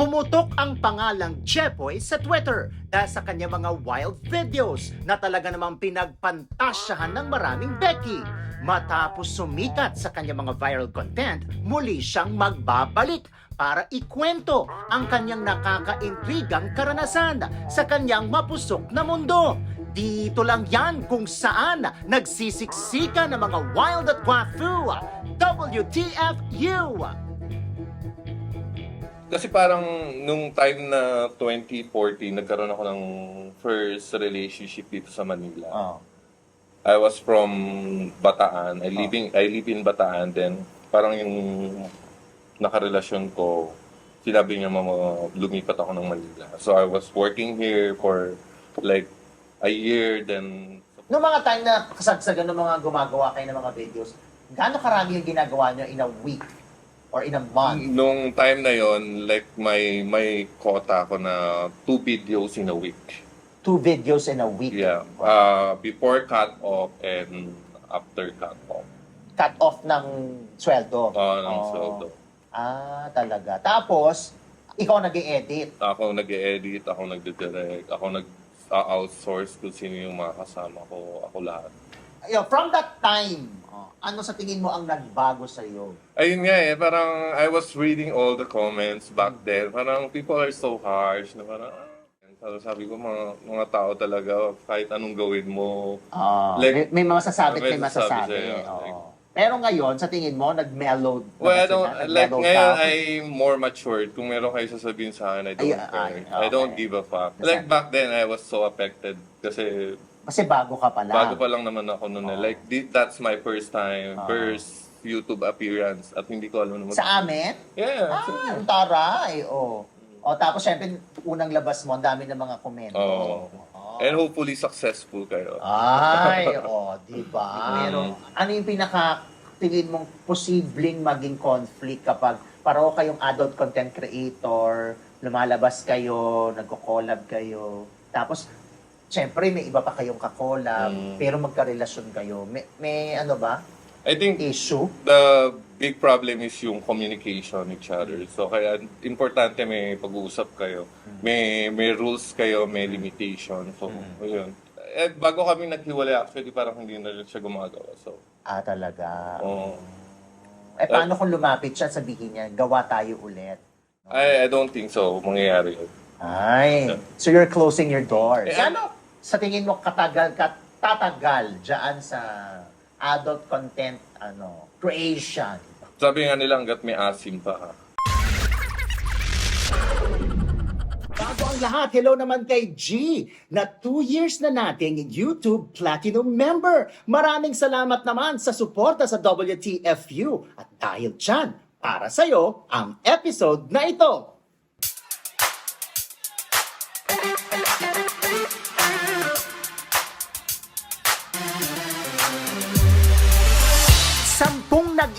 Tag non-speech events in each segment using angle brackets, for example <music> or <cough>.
Pumutok ang pangalang Chepoy sa Twitter dahil sa kanya mga wild videos na talaga namang pinagpantasyahan ng maraming Becky. Matapos sumikat sa kanya mga viral content, muli siyang magbabalik para ikwento ang kanyang nakakaintrigang karanasan sa kanyang mapusok na mundo. Dito lang yan kung saan nagsisiksika ng mga wild at wafu. WTFU! Kasi parang nung time na 2014, nagkaroon ako ng first relationship dito sa Manila. Oh. I was from Bataan. I live in, I live in Bataan. Then parang yung nakarelasyon ko, sinabi niya mama, lumipat ako ng Manila. So I was working here for like a year. Then Noong mga time na kasagsagan ng mga gumagawa kayo ng mga videos, gaano karami yung ginagawa nyo in a week or in a month? nung time na yon like may may quota ako na two videos in a week. Two videos in a week. Yeah. Uh, before cut off and after cut off. Cut off ng sweldo. Uh, ng Oh. sweldo. Ah, talaga. Tapos, ikaw nag edit Ako nag-edit, ako nagde-direct, ako nag-outsource kung sino yung mga kasama ko, ako lahat. From that time, oh, ano sa tingin mo ang nagbago sa iyo? Ayun nga eh, parang I was reading all the comments back then. Parang people are so harsh na parang, ah. Pero sabi ko, mga, mga tao talaga, kahit anong gawin mo, may, Like, may mga sasabi at may may masasabi sa'yo, Oo. like- Pero ngayon, sa tingin mo, nag-mellow na Well, I don't, sila? like ngayon, ka? I'm more matured. Kung meron kayo sasabihin sa akin, I don't Ay, care. ay, I don't okay. give a fuck. Like back then, I was so affected kasi Kasi bago ka pala. bago pa lang naman ako noon. eh. Oo. Like, di- that's my first time, Oo. first YouTube appearance at hindi ko alam naman. Sa amin? Yeah. Ah, ang taray. Oh. O tapos syempre, unang labas mo, ang dami ng mga komento. Oo. Oh. And hopefully successful kayo. Ay, <laughs> oh, di ba? Pero ano yung pinaka tingin mong posibleng maging conflict kapag pareho kayong adult content creator, lumalabas kayo, nagko-collab kayo, tapos syempre may iba pa kayong kakolab, Mm. pero magkarelasyon kayo. May, may ano ba? I think Issue? the big problem is yung communication each other. So kaya importante may pag-uusap kayo. May may rules kayo, may limitation. So ayun. Eh, bago kami naghiwalay actually parang hindi na rin siya gumagawa. So Ah, talaga. oh. Eh, paano kung lumapit siya, sabihin niya, gawa tayo ulit? I, I don't think so mangyayari yun. Ay, so you're closing your doors. Eh, ano? Sa tingin mo katagal ka tatagal diyan sa adult content ano creation? Sabi nga nila hanggat may asim pa ha. Bago ang lahat, hello naman kay G na 2 years na nating YouTube Platinum member. Maraming salamat naman sa suporta sa WTFU at dahil dyan, para sa'yo ang episode na ito.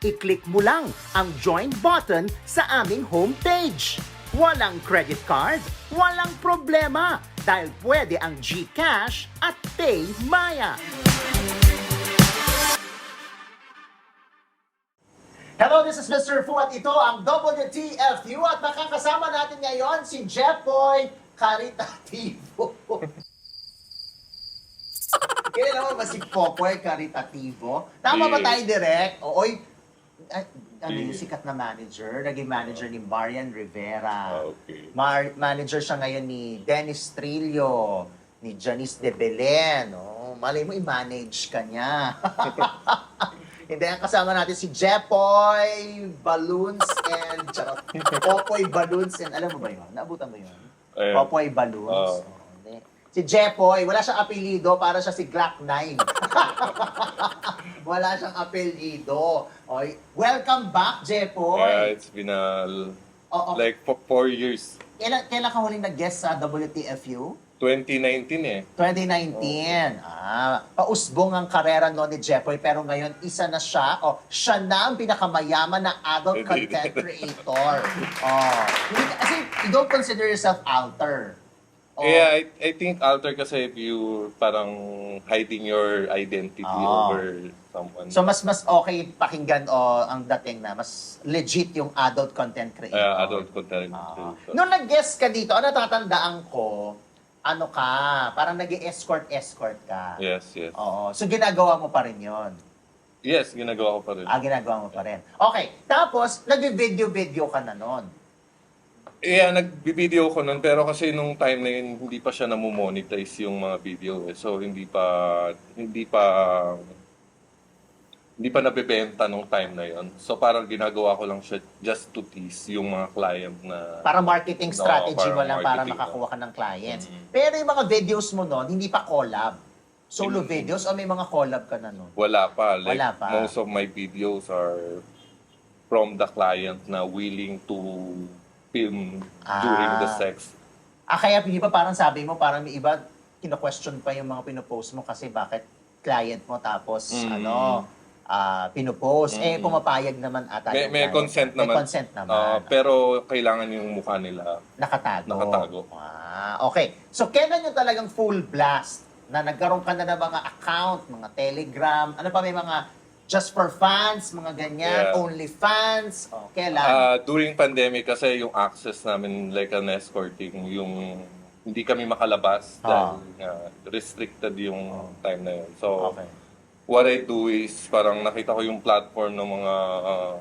I-click mo lang ang join button sa aming homepage. Walang credit card, walang problema dahil pwede ang GCash at PayMaya. Hello, this is Mr. Fu at ito ang WTFU at makakasama natin ngayon si Jeff Boy Caritativo. <laughs> Kailan naman ba si Popoy Caritativo? Tama ba tayo direct? Ooy, ay, ano Eh. yung sikat na manager? Naging manager ni Marian Rivera. Ah, okay. Mar- manager siya ngayon ni Dennis Trillo, ni Janice de Belen. Oh, malay mo, i-manage ka niya. <laughs> Hindi, ang kasama natin si Jepoy Balloons and charot, <laughs> Popoy Balloons and alam mo ba yun? Naabutan mo yun? Ayun. Popoy Balloons. Oo. Si Jepoy, wala siyang apelido, para siya si Glock 9. <laughs> wala siyang apelido. Oy, welcome back, Jepoy. Yeah, it's been uh, Oo. like for four years. Kailan, kailan ka huling nag-guest sa WTFU? 2019 eh. 2019. Ah, pausbong ang karera no ni Jeffoy pero ngayon isa na siya o siya na ang pinakamayaman na adult content creator. <laughs> Oh. Hindi, kasi you don't consider yourself alter. Oh. Yeah, I, I think alter kasi if you parang hiding your identity Ah. over someone. So mas mas okay pakinggan o ang dating na mas legit yung adult content creator. uh, adult content Ah. creator. Nung nag-guest ka dito, ano natatandaan ko, ano ka, parang nag escort escort ka. Yes, yes. Oo. So ginagawa mo pa rin 'yon. Yes, ginagawa ko pa rin. Ah, ginagawa mo pa rin. Okay. Tapos, nag-video-video ka na nun. Yeah, nag-video ko nun, pero kasi nung time na yun, hindi pa siya namomonetize yung mga video eh. So, hindi pa, hindi pa, hindi pa nabebenta nung time na yun. So, parang ginagawa ko lang siya just to tease yung mga client na, Para marketing No, strategy mo para lang para marketing makakuha ka ng clients. Mhm. Pero yung mga videos mo nun, hindi pa collab. Solo Hindi. videos o may mga collab ka na nun? wala pa. Like, Wala pa. most of my videos are from the client na willing to film during the Ah. sex. Ah, kaya hindi ba parang sabi mo, parang may iba, kino-question pa yung mga pinopost mo kasi bakit client mo tapos Mm. ano, ah pinopost. Eh, Mm. pumapayag naman ata May, yung may client. consent May naman. consent naman. Ah, pero kailangan yung mukha nila. Nakatago. Nakatago. Ah, okay. So, kailan yung talagang full blast na nagkaroon ka na ng mga account, mga telegram, ano pa may mga just for fans, mga ganyan, Yeah. only fans, oh, kailan? Ah, during pandemic kasi yung access namin like an escorting, yung hindi kami makalabas Ah. dahil nga restricted yung time na yun. So, okay. what I do is parang nakita ko yung platform ng mga ah,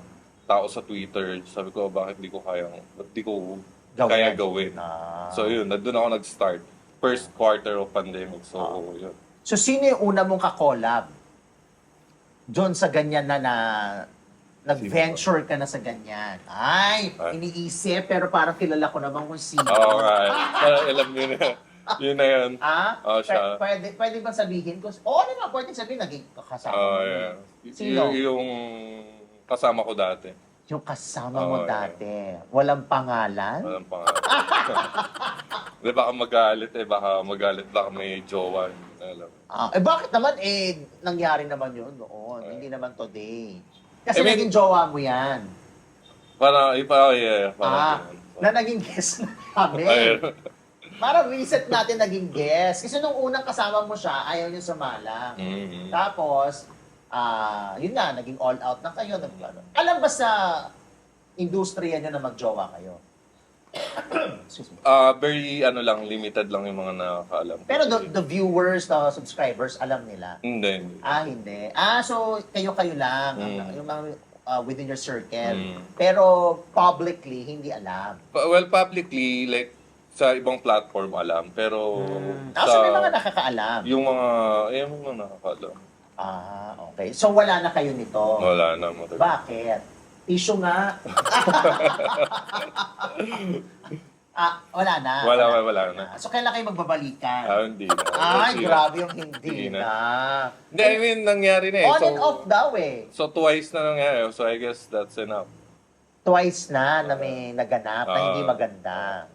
tao sa Twitter. Sabi ko, bakit di ko kayang, ba't di ko Gawin. kaya gawin? Ah. So yun, doon ako nag-start. First quarter of pandemic. So, Ah. yun. So, sino yung una mong ka-collab? Doon sa ganyan na na nag-venture ka na sa ganyan. Ay, Ay. iniisip, pero parang kilala ko naman kung sino. Alright. Parang alam nyo na. Yun na yun. Ah? Oh, siya. Pwede, pwede bang sabihin ko? Oo naman, pwede sabihin, naging kasama Oh, yeah. Y- Sino? y- yung kasama ko dati. Yung kasama mo Oo, yeah. dati. Walang pangalan? Walang pangalan. <laughs> Di baka magalit eh, baka magalit, baka may jowa. Alam. Ah, eh bakit naman eh nangyari naman yun noon, hindi naman today. Kasi I mean- naging jowa mo yan. Parang, ipa, yeah, parang Ah, ganun. Na naging guest na kami. ayun. <laughs> Parang recent natin naging guest. Kasi nung unang kasama mo siya, ayaw niya sumalang. Mm. Tapos, ah, yun nga, naging all out na kayo. Nag, ano. Alam ba sa industriya niyo na magjowa kayo? Ah, very, ano lang, limited lang yung mga nakakaalam. Pero the, the viewers, the subscribers, alam nila. Hindi, hindi. Ah, hindi. Ah, so kayo-kayo lang. Mm. Yung mga uh, within your circle. Mm. Pero publicly, hindi alam. Pa- Well, publicly, like, sa ibang platform alam, pero Mm. Ah, so may mga nakakaalam. yung mga, eh, yung mga nakakaalam. Ah, okay. So wala na kayo nito. Wala na mo. Bakit? Issue nga. <laughs> ah, wala na. Wala, wala, wala na. So kailan kayo magbabalikan? Ah, hindi na. Ay, Hindi na. grabe yung hindi Hindi na. na. Hindi, I mean, nangyari na eh. On so, and off daw eh. So, twice na nangyari. So, I guess that's enough. Twice na na may naganap na Ah. hindi maganda.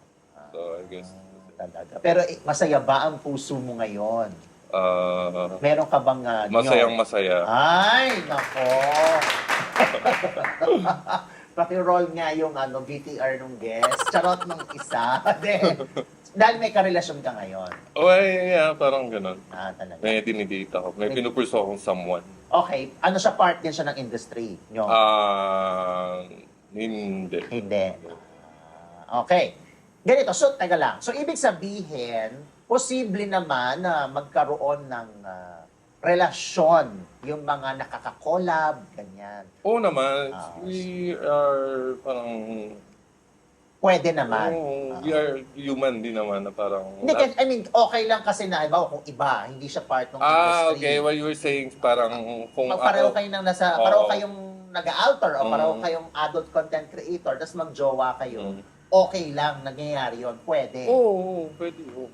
So, I guess, Talaga. Pero eh, masaya ba ang puso mo ngayon? uh, Meron ka bang uh, masayang masaya. Ay, nako. <laughs> Paki-roll nga yung ano, VTR nung guest. Charot nung isa. <laughs> Dahil may karelasyon ka ngayon. Oh, yeah, parang ganun. Ah, talaga. May dinidate ako. May May- pinupurso akong someone. Okay. Ano siya part din siya ng industry? Nyo? Ah, hindi. Hindi. Ah, okay. Ganito. So, taga lang. So, ibig sabihin, posible naman na magkaroon ng ah, relasyon yung mga nakaka-collab, ganyan. Oo naman, Ah. we are parang pwede naman. Oo, we are human din naman na parang... Hindi, kasi- I mean, okay lang kasi na, iba kung iba, hindi siya part ng ah, industry. okay. What you were saying, parang kung Pag pareho ako... kayo nang nasa, Oo. pareho kayong nag-alter o pareho Mm. kayong adult content creator, tapos magjowa kayo, Mm. okay lang, nangyayari yon pwede. Oo, oo, pwede. oo.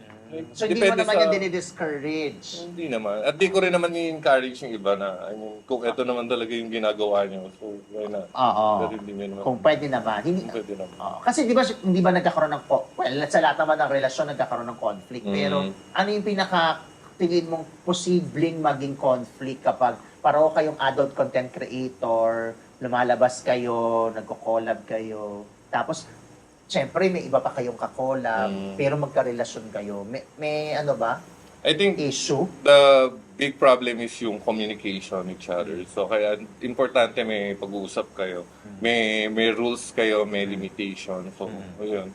So hindi mo Depende naman sa- yan dinidiscourage. Hindi naman. At di ko rin naman i-encourage yung iba na, I mean, kung ito naman talaga yung ginagawa niyo, so why not? Oo. Pero hindi naman. Kung pwede naman. Hindi, Kung pwede naman. Oo. kasi di ba, hindi ba nagkakaroon ng, co- well, sa lahat naman ng relasyon, nagkakaroon ng conflict. Mm. Pero ano yung pinaka, tingin mong posibleng maging conflict kapag pareho kayong adult content creator, lumalabas kayo, nagko-collab kayo, tapos, syempre, may iba pa kayong kakolab, Mm. pero magkarelasyon kayo. May, may ano ba? I think Issue? the big problem is yung communication each other. So kaya importante may pag-uusap kayo. May may rules kayo, may limitation. So Mm. ayun.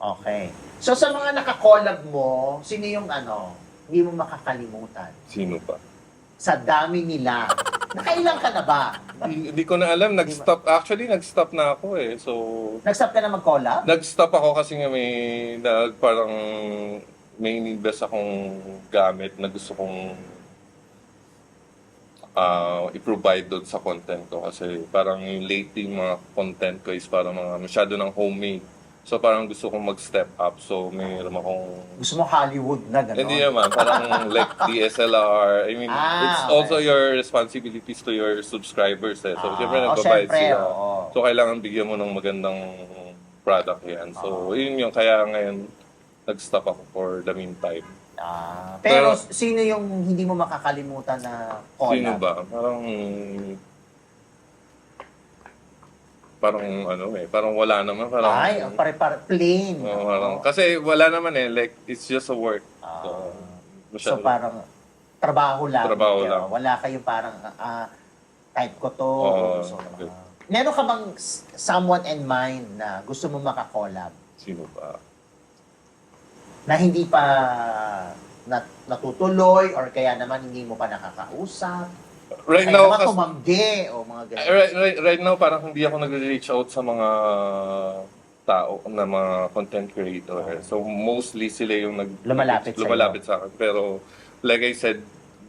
Okay. So, sa mga nakakolab mo, sino yung ano, hindi mo makakalimutan? Sino pa? Sa dami nila. Nakailang ka na ba? Hindi, ko na alam. Nag-stop. Actually, nag-stop na ako eh. So, Nag-stop ka na mag-collab? nag-stop ako kasi nga may nag, parang may invest akong gamit na gusto kong ah, i-provide doon sa content ko kasi parang yung lately mga content ko is parang mga masyado ng homemade. So parang gusto kong mag-step up. So mayroon akong Gusto mo Hollywood na gano'n? hindi naman, parang like DSLR. I mean, Ah, it's okay. also your responsibilities to your subscribers eh. So, Ah, syempre, oh, nagbabayad syempre, sila. oo. So, kailangan bigyan mo ng magandang product yan. So, yun yung kaya ngayon nag-stop ako for the meantime. Ah, pero, Pero- sino yung hindi mo makakalimutan na collab? Sino ba? Parang parang ano eh, parang wala naman. Parang, Ay, ang pare-pare, plain. Oo, Oo. parang, kasi wala naman eh, like, it's just a work. Ah. So, so, masyado- parang trabaho lang. Trabaho Pero lang. Wala kayong parang, ah, type ko to. Oo, so, ah, meron ka bang s- someone in mind na gusto mo makakollab? Sino ba? Na hindi pa nat- natutuloy or kaya naman hindi mo pa nakakausap? Right kaya now, naman kas- tumanggi o mga ganyan. right, right, right now, parang hindi ako nag-reach out sa mga tao na mga content creator. So, mostly sila yung nag Lumalapit sa'yo. lumalapit sa akin. Pero, like I said,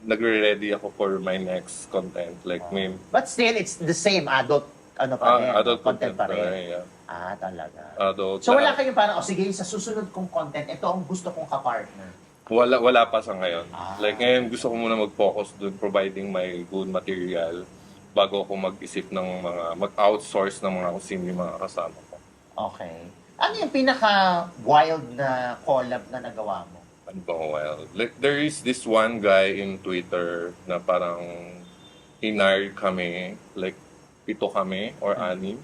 nagre-ready ako for my next content. Like, may But still, it's the same adult ano pa ah, rin, adult content pa rin. yeah. Ah, talaga. Adult. So wala na- kayong parang, o sige, sa susunod kong content, ito ang gusto kong kapartner. Wala, wala pa sa ngayon. Ah. Like ngayon, gusto ko muna mag-focus doon providing my good material bago ako mag-isip ng mga, mag-outsource ng mga kung sino yung mga kasama ko. Okay. Ano yung pinaka-wild na collab na nagawa mo? Ano ba well? Like, there is this one guy in Twitter na parang hinire kami, like, pito kami or Hmm. anim.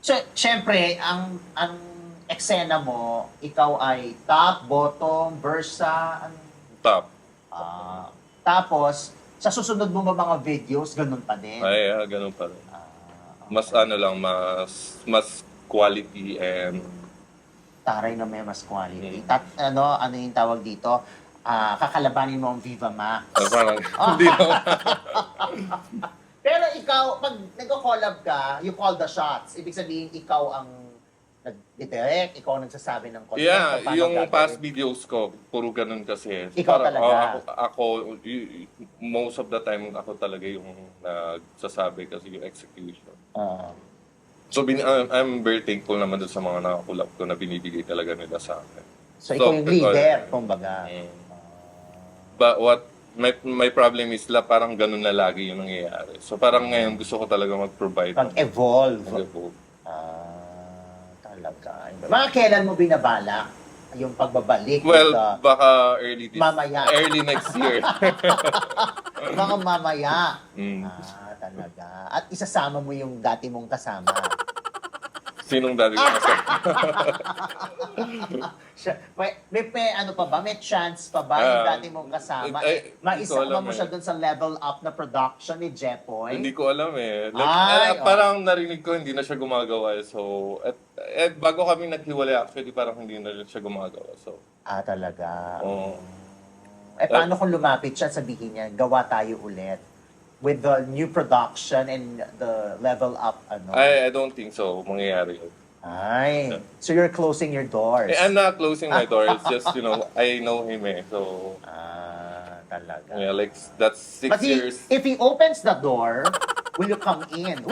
So, syempre, ang ang eksena mo, ikaw ay top, bottom, versa, ano? Top. Ah, tapos, sa susunod mo ba mga videos, ganun pa din? Ay, ah, ganun pa rin. Ah, Mas ano lang, mas, mas quality and taray na may mas quality. Mm. Tat, ano, ano yung tawag dito? Ah, kakalabanin mo ang Viva Max. ah, parang, <laughs> hindi naman. Pero ikaw, pag nagko-collab ka, you call the shots. Ibig sabihin, ikaw ang nag-direct, ikaw ang nagsasabi ng content. Yeah, paano yung gagawin. past videos ko, puro ganun kasi. Ikaw talaga? oh, ako, ako, y- y- most of the time, ako talaga yung nagsasabi kasi yung execution. Ah. So, bin, I'm, I'm very thankful naman doon sa mga nakakulap ko na binibigay talaga nila sa akin. so, ikaw yung leader, ikaw- kumbaga. Mm. But what, my, my problem is la parang ganun na lagi yung nangyayari. So, parang ngayon gusto ko talaga mag-provide. ng- Pag-evolve. mag-evolve. Talaga. Mga kailan mo binabalak yung pagbabalik? Well, the- baka early this, Mamaya. early next year. <laughs> mga mamaya. Mm. Ah, talaga. At isasama mo yung dati mong kasama. Sinong dati ko kasi? Siya, may, may, may ano pa ba? May chance pa ba yung Ah, dati mong kasama? eh, Eh, hindi ko Maisama alam mo eh. siya dun sa level up na production ni Jepoy? Hindi ko alam eh. Like, Ay, eh, oh. parang narinig ko hindi na siya gumagawa eh. So, at, eh, bago kami naghiwalay actually, parang hindi na rin siya gumagawa. So, Ah, talaga. oo. Eh, paano kung lumapit siya, sabihin niya, gawa tayo ulit with the new production and the level up, ano? I, I don't think so, mangyayari yun. Ay, so you're closing your doors. Eh, I'm not closing my door. It's <laughs> just, you know, I know him eh. So, Ah, talaga. yeah, like, that's six But he, years. if he opens the door, will you come in? <laughs>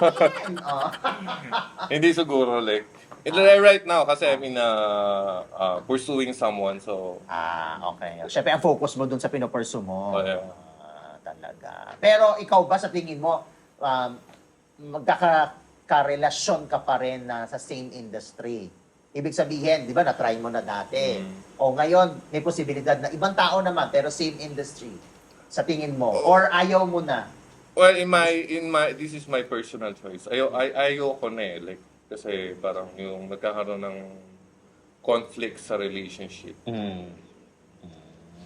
Will you come in? Oh. <laughs> Hindi siguro, like, it- right now, kasi I'm in uh, uh, pursuing someone, so, Ah, okay. Siyempre, ang focus mo dun sa pinupursue mo. Oh, yeah. Talaga. Pero ikaw ba sa tingin mo, um, magkakarelasyon ka pa rin na sa same industry? Ibig sabihin, di ba, na-try mo na dati. Mm. O ngayon, may posibilidad na ibang tao naman, pero same industry. Sa tingin mo? Or ayaw mo na? well, in my, in my, this is my personal choice. Ayo, ay, ayoko na eh, like, kasi parang yung nagkakaroon ng conflict sa relationship.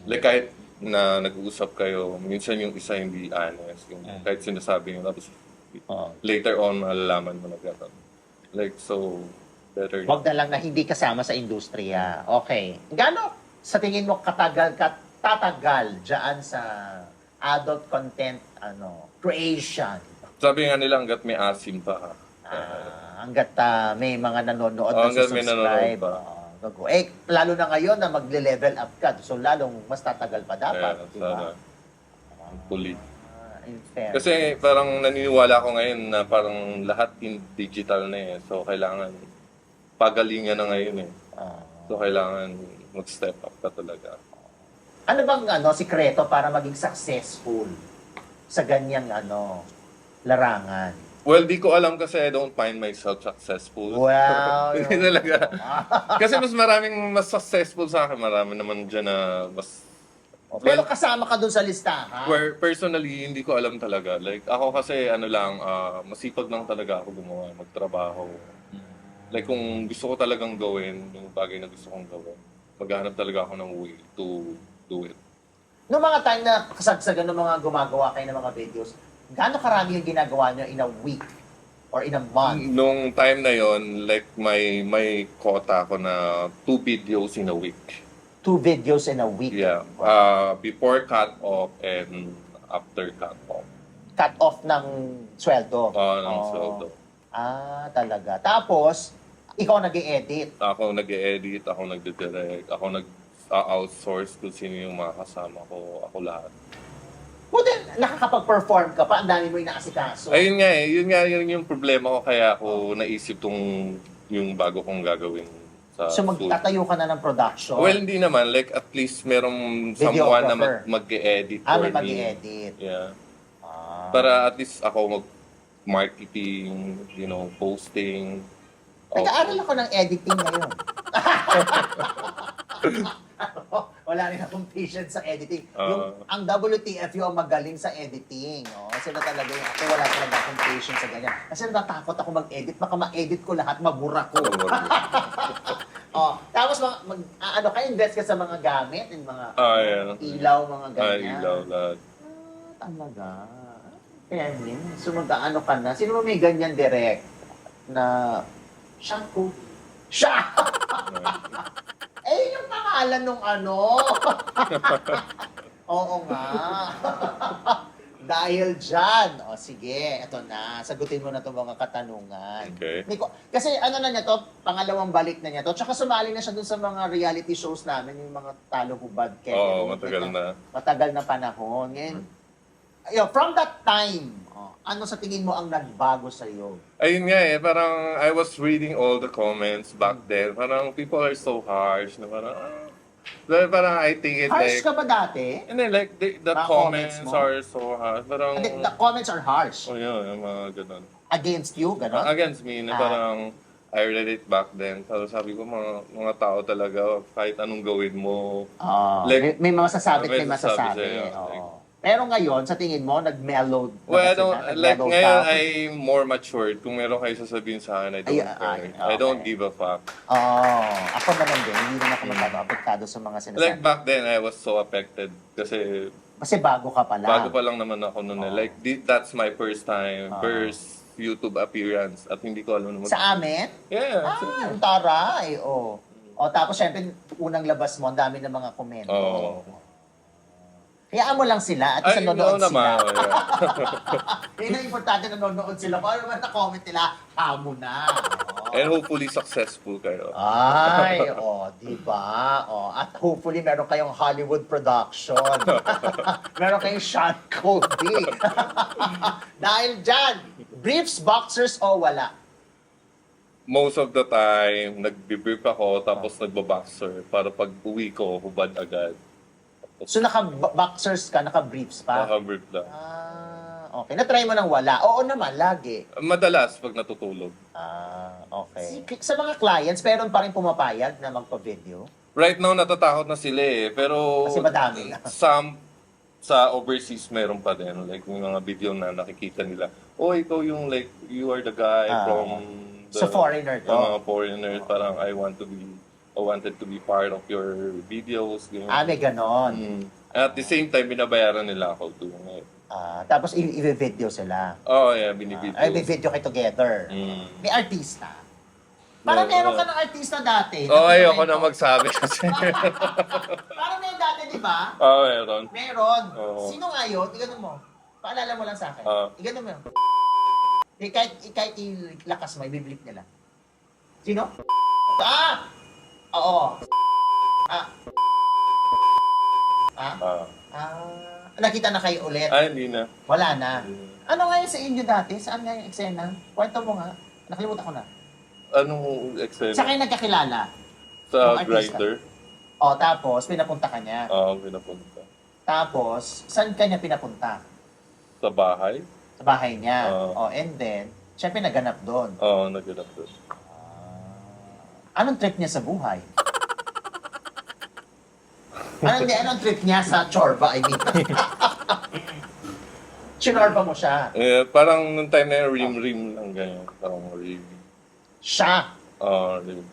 Like kahit na nag-uusap kayo, minsan yung isa hindi honest, yung kahit sinasabi nyo, tapos Oh. later on malalaman mo na gano'n. Like, so, better. Huwag na lang na hindi kasama sa industriya. Okay. Gano sa tingin mo katagal ka tatagal diyan sa adult content ano creation? Sabi nga nila, hanggat may asim pa. Ah, hanggat ah, may mga nanonood Oh, na hanggat may subscribe. nanonood pa. eh, lalo na ngayon na magle-level up ka. So, lalong mas tatagal pa dapat. Di ba? sana, hopefully. Ah, in fair. Kasi parang naniniwala ako ngayon na parang lahat in digital na eh. So, kailangan pagalingan na ngayon eh. Ah. So, kailangan mag-step up ka talaga. ano bang ano sikreto para maging successful sa ganyang ano larangan? Well, di ko alam kasi I don't find myself successful. Wow. <laughs> Hindi talaga. Kasi mas maraming mas successful sa akin. Marami naman dyan na mas... Pero kasama ka dun sa listahan. Where personally, hindi ko alam talaga. Like, ako kasi ano lang, ah, masipag lang talaga ako gumawa, magtrabaho. Like, kung gusto ko talagang gawin, yung bagay na gusto kong gawin, maghahanap talaga ako ng way to do it. Noong mga time na kasagsagan ng mga gumagawa kayo ng mga videos, gaano karami yung ginagawa nyo in a week or in a month? Nung time na yon like, may, may quota ako na two videos in a week. Two videos in a week. Yeah. Uh, before cut off and after cut off. Cut off ng sweldo. Uh, ng Oh. sweldo. Ah, talaga. Tapos, ikaw nag edit Ako nag-edit, ako nagde-direct, ako nag-outsource kung sino yung mga kasama ko, ako lahat. Buti, nakakapag-perform ka pa, ang dami mo inaasikaso. Ayun nga eh, yun nga yun yung problema ko kaya ako naisip tong yung bago kong gagawin sa So food. magtatayo ka na ng production. Well, hindi naman. Like, at least merong someone na mag- mag-edit ah, for may me. mag-edit. Yeah. Ah. Para at least ako mag-marketing, you know, posting. Nag-aaral ako ng editing ngayon. <laughs> <laughs> Wala rin akong patience sa editing. yung, Ah. ang WTFU ang magaling sa editing. Oh. Sila talaga yung ako wala talaga akong patience sa ganyan. Kasi natatakot ako mag-edit. Baka ma-edit ko lahat, mabura ko. oh, <laughs> tapos mag, mag, ah, ano ka, invest ka sa mga gamit, yung mga Ah, yeah. ilaw, mga Ay, ganyan. ilaw lahat. Ah, talaga. Kevin, so mag-ano ka na? Sino ba may ganyan direct na? Siya! eh, yung pangalan nung ano. <laughs> Oo nga. <laughs> Dahil dyan. O sige, eto na. Sagutin mo na itong mga katanungan. Okay. Kasi ano na niya to, pangalawang balik na niya to. Tsaka sumali na siya dun sa mga reality shows namin, yung mga talo hubad. Kevin. Oo, matagal na. Matagal na panahon. Ngayon, ayun, from that time, oh, ano sa tingin mo ang nagbago sa iyo? Ayun nga eh, parang I was reading all the comments back then. Parang people are so harsh na parang, ah. Dahil parang I think it Harsh like, ka ba dati? and then like the, the Mga comments, comments mo? are so harsh. Parang, Hindi, the comments are harsh. oh yun, yung mga ganun. Against you, gano'n? Against me, na Ah. parang, I read it back then. So sabi ko, mga, mga tao talaga, kahit anong gawin mo, Oo. Like, may, may masasabi at may masasabi. sa'yo, Oo. like- Pero ngayon, sa tingin mo, nag-mellow na Well, I don't, sila? like ngayon, ka? I'm more matured. Kung meron kayo sasabihin sa akin, I don't Ay, care. ay, I don't okay. give a fuck. Oo. ako naman din. Hindi rin ako masyado apektado sa mga sinasabi. Like back then, I was so affected kasi Kasi bago ka pa lang. bago pa lang naman ako noon. eh. Oo. Like di- that's my first time, Oo. first YouTube appearance at hindi ko alam na mag- Sa amin? Yeah. Ah, ang taray. Oh. O tapos syempre, unang labas mo, ang dami ng mga komento. Oo. Hayaan mo lang sila at Ay, isa nanonood no sila. naman. <laughs> Yun ang importante nanonood sila. Kung ano man na-comment nila, hamo na. Oo. And hopefully successful kayo. Ay, <laughs> oh, di ba? Oh, at hopefully meron kayong Hollywood production. <laughs> meron kayong Sean Cody. Dahil dyan, briefs, boxers o wala? Most of the time, nagbibrief ako, tapos nagbaboxer para pag uwi ko, hubad agad. So naka-boxers ka, naka-briefs pa? Nakabrief lang. Ah, okay. Na-try mo ng wala? Oo naman, lagi. Madalas, pag natutulog. Ah, okay. Sa mga clients, meron pa rin pumapayag na magpa-video? Right now, natatakot na sila eh. Pero Kasi madami na. <laughs> some sa overseas meron pa din. Like yung mga video na nakikita nila. Oh, ikaw yung like, you are the guy Ah. from the, So, foreigner to. Yung mga foreigner. Parang I want to be, I wanted to be part of your videos. Ganyan. Ah, may ganon. Mm. At the same time, binabayaran nila ako doing it. Ah, tapos i- i-video sila. Oh, yeah, binibideo. Ay, may video kayo together. Mm. May artista. Parang meron ka ng artista dati. Oh, na ayoko na magsabi <laughs> kasi. Parang meron dati, di ba? oh, meron. Meron. Oo. Sino nga yun? Igano mo. Paalala mo lang sa akin. Ah. Igano mo yun. Eh, kahit, kahit ilakas mo, ibiblip nila. Sino? Ah! Oo. Ah. Ah? Ah. Ah. Nakita na kayo ulit. ah, hindi na. Wala na. Ano nga yun sa inyo dati? Saan nga yung eksena? Kwento mo nga. Nakalimutan ko na. Anong Excel? Sa kayo nagkakilala. Sa Yung artista. grinder? O, tapos, pinapunta ka niya. Oo, pinapunta. Tapos, saan ka niya pinapunta? Sa bahay? Sa bahay niya. Oo. o, and then, syempre naganap doon. Oo, naghanap doon. Anong trip niya sa buhay? anong, anong trip niya sa chorba, I mean? <laughs> Chinorba mo siya. Eh, parang nung time na yun, rim-rim lang ganyan. Parang rim. Siya. Ah, rim.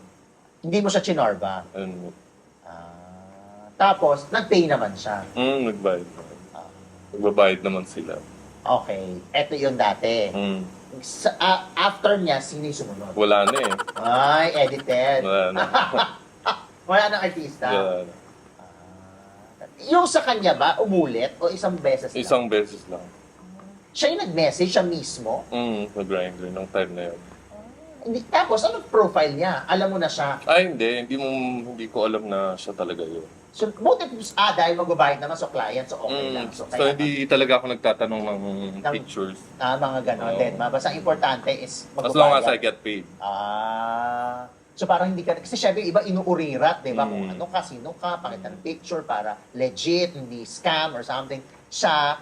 Hindi mo siya chinorba. Ano? Ah, tapos, nag-pay naman siya. Mm, nagbayad naman. Nagbabayad naman sila. okay. Eto yun dati. Mm. Sa, ah, after niya, sino yung sumunod? Wala na eh. Ay, edited. Wala na. <laughs> Wala nang artista. Wala na. Ah, yung sa kanya ba, umulit o isang beses lang? Isang beses lang. Siya yung nag-message, siya mismo. Mm, nag-grinder nung time na yun. Hindi, tapos, anong profile niya? Alam mo na siya. Ay, hindi. Hindi mo, hindi ko alam na siya talaga yun. So, buti, ah, dahil magbabayad naman sa client, so okay Mm, lang. So, so, kaya, hindi talaga ako nagtatanong ng Ng- pictures. ah, mga ganon Oo. din. Ma, Basta importante is magbabayad. As long as I get paid. Ah, so parang hindi ka, kasi syempre iba inuurirat, di ba? Kung Mm. ano ka, sino ka, pakita ng picture para legit, hindi scam or something. Siya,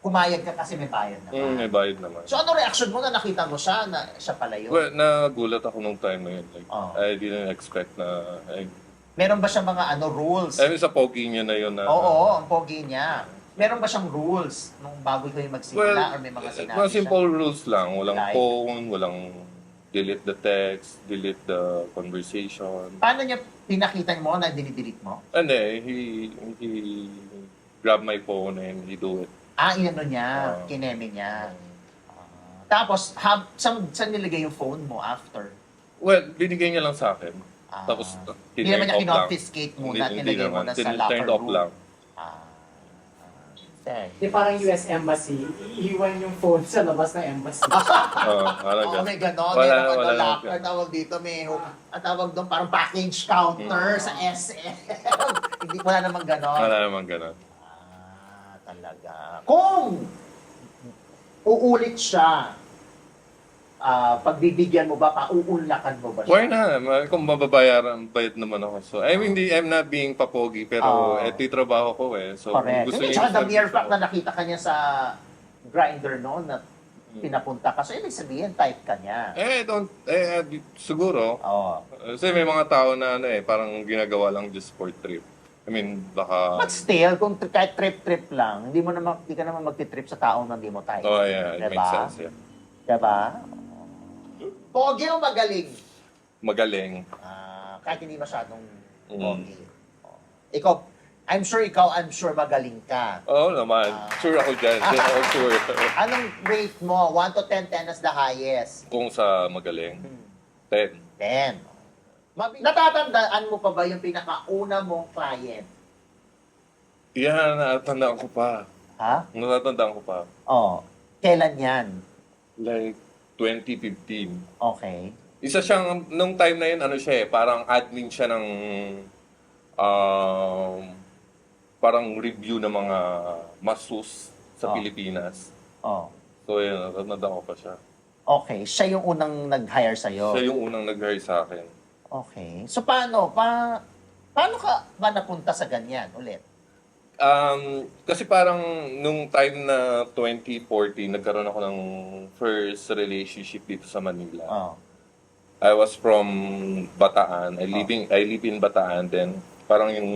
kumayag ka kasi may bayad na. Mm, may bayad naman. So ano reaction mo na nakita mo siya na siya pala yun? Well, nagulat ako nung time na yun. Like, Oo. I didn't expect na... I, Meron ba siya mga ano rules? I mean, sa pogi niya na yun na... Oo, ang pogi niya. Meron ba siyang rules nung bago kayo magsimula Well, or may mga sinabi mga simple siya? rules lang. Walang Like? phone, walang delete the text, delete the conversation. Paano niya pinakita mo na dinidelete mo? And then, he, he grab my phone and he do it. Ah, inano niya, Oo. kineme niya. Ah, tapos, ha, saan, saan nilagay yung phone mo after? Well, binigay niya lang sa akin. Ah. Tapos, Hindi naman niya kinonfiscate muna, hindi nilagay mo naman. na sa locker turned off room. lang. Ah. Fair. Di parang US Embassy, iiwan yung phone sa labas ng embassy. Oo, parang Oo, ganun. may ganon. Wala may wala na. locker, tawag dito, may, ang tawag doon, parang package counter sa SM. <laughs> Hindi, wala namang ganon. Wala naman ganun. Ah, talaga. Kung uulit siya, ah, pagbibigyan mo ba, pauunlakan mo ba siya? Why na? Ma- Kung mababayaran, bayad naman ako. So, I mean, hindi, I'm not being papogi, pero Oo. eto yung trabaho ko eh. So, Correct. gusto niya tsaka the mere fact na nakita ka niya sa grinder noon na Mm. pinapunta ka. So, ibig sabihin, type ka niya. Eh, don't, eh, eh, siguro. Oo. Kasi may mga tao na ano eh, parang ginagawa lang just for trip. I mean, baka... But still, kung kahit trip-trip lang, hindi mo naman, hindi ka naman magti-trip sa taong hindi mo type. Oh, yeah, it Diba? makes sense, yeah. Diba? Pogi o magaling? Magaling. Ah, kahit hindi masyadong Mm. pogi. Oh. Ikaw, I'm sure ikaw, I'm sure magaling ka. Oo naman. Ah. Sure ako dyan. <laughs> Dyan ako sure. <laughs> Anong rate mo? 1 to 10, 10 is the highest. Kung sa magaling, Hmm. 10. 10. Natatandaan mo pa ba yung pinakauna mong client? Yan, natatandaan ko pa. Ha? Natatandaan ko pa. Oh. Kailan yan? Like, 2015. Okay. Isa siyang, nung time na yun, ano siya eh, parang admin siya ng, um, parang review ng mga masus sa Oh. Pilipinas. Oh. So, yun, nadako pa siya. Okay, siya yung unang nag-hire sa'yo. Siya yung unang nag-hire sa akin. Okay. So paano? Pa, paano ka ba napunta sa ganyan ulit? Um, kasi parang nung time na 2014, nagkaroon ako ng first relationship dito sa Manila. Oh. I was from Bataan. I living I live in Bataan then parang yung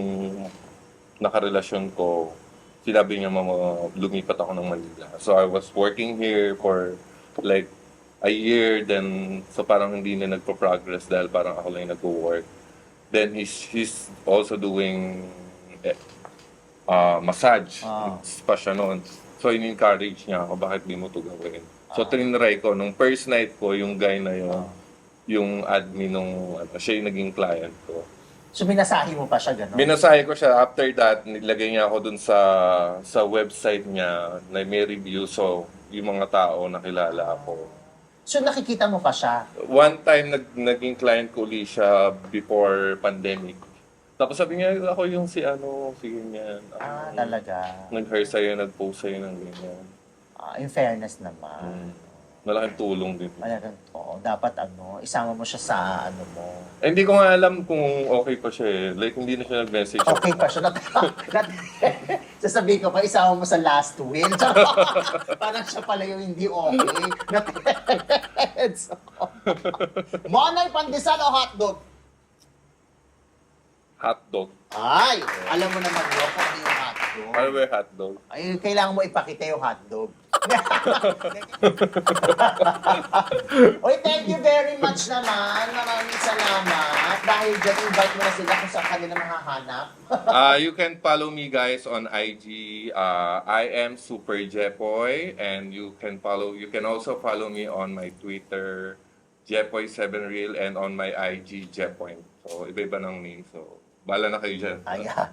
nakarelasyon ko sinabi niya mama lumipat ako ng Manila. So I was working here for like a year then so parang hindi na nagpo-progress dahil parang ako lang yung nagwo-work. Then he's he's also doing eh, uh, massage. Ah. Pa siya noon. So in-encourage niya ako bakit di mo to gawin. So trinry ko nung first night ko yung guy na yun Ah. yung admin nung ano, siya yung naging client ko. So minasahi mo pa siya gano'n? Binasahe ko siya after that, nilagay niya ako dun sa sa website niya na may review so yung mga tao nakilala ako. So nakikita mo pa siya? One time nag, naging client ko uli siya before pandemic. Tapos sabi niya, ako yung si ano, si ganyan. Ah, talaga. Nag-hire sa'yo, nag-post sa'yo ng ganyan. Ah, in fairness naman. Mm. Malaking tulong din. Talagang, oo, dapat ano, isama mo siya sa ano mo. Eh, hindi ko nga alam kung okay pa siya eh. Like, hindi na siya nag-message. Okay pa siya. <laughs> Not, <laughs> sasabihin ko pa, isama mo sa last will. <laughs> Parang siya pala yung hindi okay. <laughs> Not, so, Monay pandesal o hotdog? Hotdog. Ay, alam mo naman yun kung ano yung hotdog. Ano ba yung hotdog? Ay, kailangan mo ipakita yung hotdog. <laughs> Oy, thank you very much naman. Maraming salamat. Dahil dyan, invite mo na sila kung saan kanila mahahanap. uh, <laughs> you can follow me guys on IG. Uh, I am Super Jepoy and you can follow you can also follow me on my Twitter Jepoy7Real and on my IG Jepoy. So iba-iba ng name. So bala na kayo dyan. Ayan.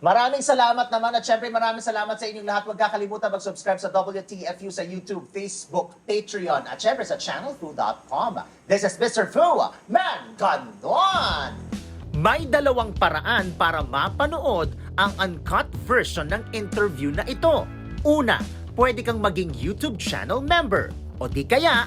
Maraming salamat naman at syempre maraming salamat sa inyong lahat. Huwag kakalimutan mag-subscribe sa WTFU sa YouTube, Facebook, Patreon at syempre sa channelfu.com. This is Mr. Fu, Man Ganon! May dalawang paraan para mapanood ang uncut version ng interview na ito. Una, pwede kang maging YouTube channel member. O di kaya,